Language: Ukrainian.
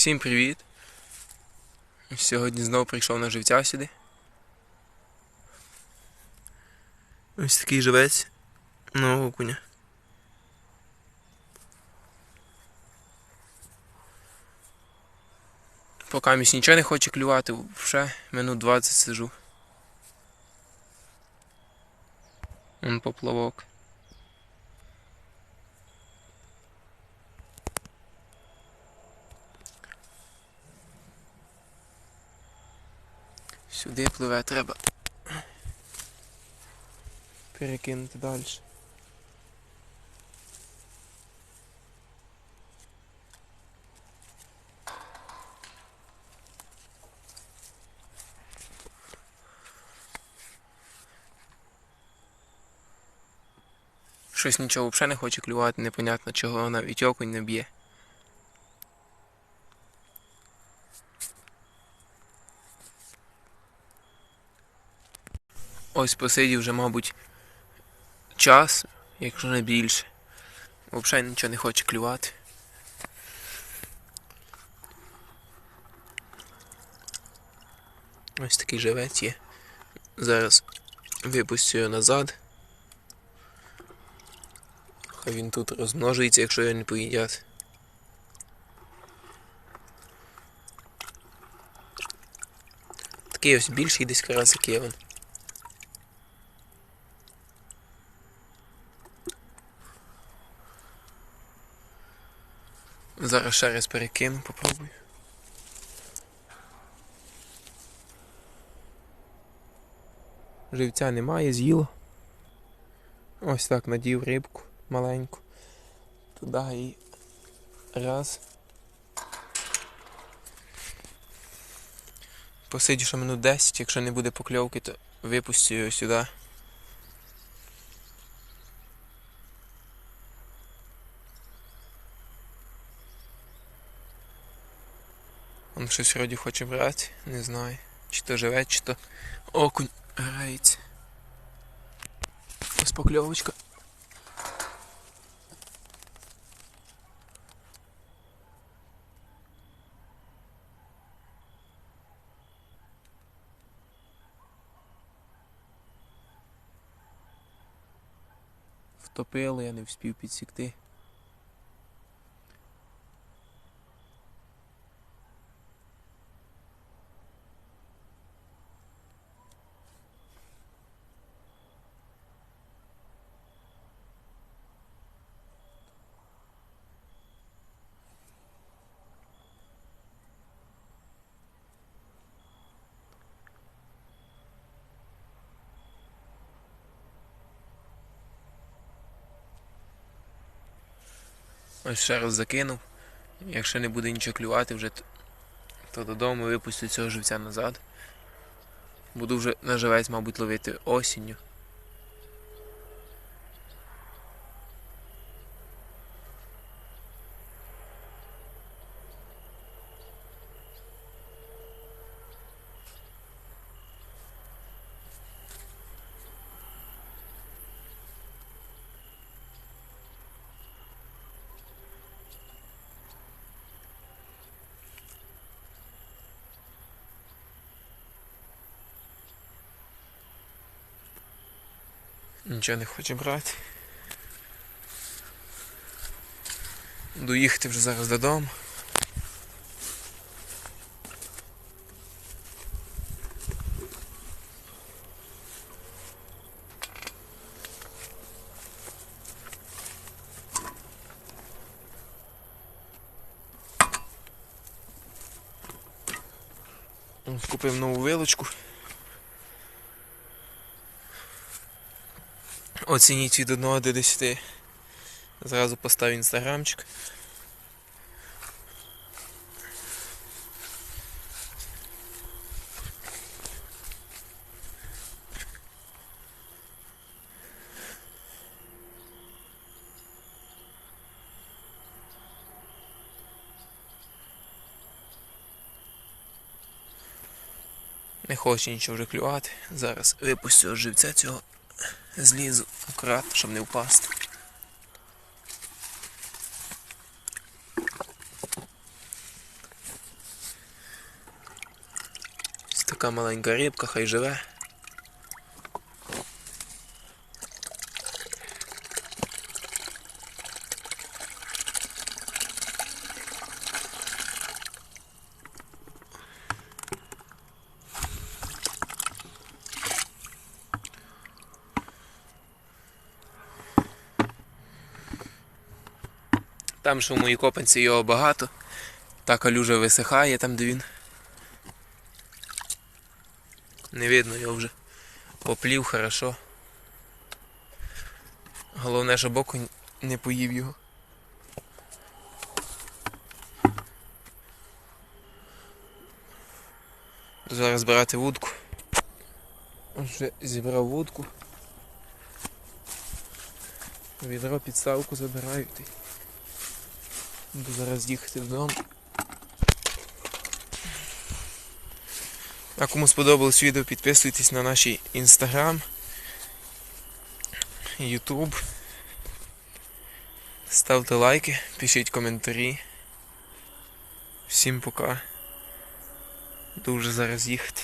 Всім привіт! Сьогодні знову прийшов на живця сюди. Ось такий живець на окуня. Поки місь нічого не хоче клювати, вже минут 20 сижу. Он поплавок. Сюди пливе треба. Перекинути далі. Щось нічого взагалі не хоче клювати, непонятно чого навіть окунь не б'є. Ось посидів вже, мабуть, час, якщо не більше. Взагалі нічого не хоче клювати. Ось такий живець є. Зараз випустю його назад. Хай він тут розмножується, якщо його не поїдять. Такий ось більший десь карасик є він. Зараз ще раз перекину, попробую. Живця немає, з'їло. Ось так надів рибку маленьку. Туди і раз. Посидю ще минут 10, якщо не буде покльовки, то випустю його сюди. Он щось вроді хоче брати, не знаю. Чи то живе, чи то окунь грається. Ось покльовочка. Втопили, я не встиг підсікти. Ось ще раз закинув. Якщо не буде нічого клювати вже, то додому випустю цього живця назад. Буду вже на живець, мабуть, ловити осінню. Нічого не хоче брати. Буду їхати вже зараз додому. Купив нову вилочку. Оцініть від 1 до 10. Зразу поставив інстаграмчик. Не хоче нічого вже клювати. Зараз випустю живця цього злізу акуратно, щоб не впасти. Ось така маленька рибка, хай живе. Там, що в моїй копанці його багато. Та калюжа висихає там, де він. Не видно його вже. Поплів хорошо. Головне, щоб окунь не поїв його. Зараз збирати вудку. Вже зібрав вудку. Відро підставку забираю. Буду зараз їхати додому. А кому сподобалось відео, підписуйтесь на наш інстаграм, ютуб. Ставте лайки, пишіть коментарі. Всім пока. Буду вже зараз їхати.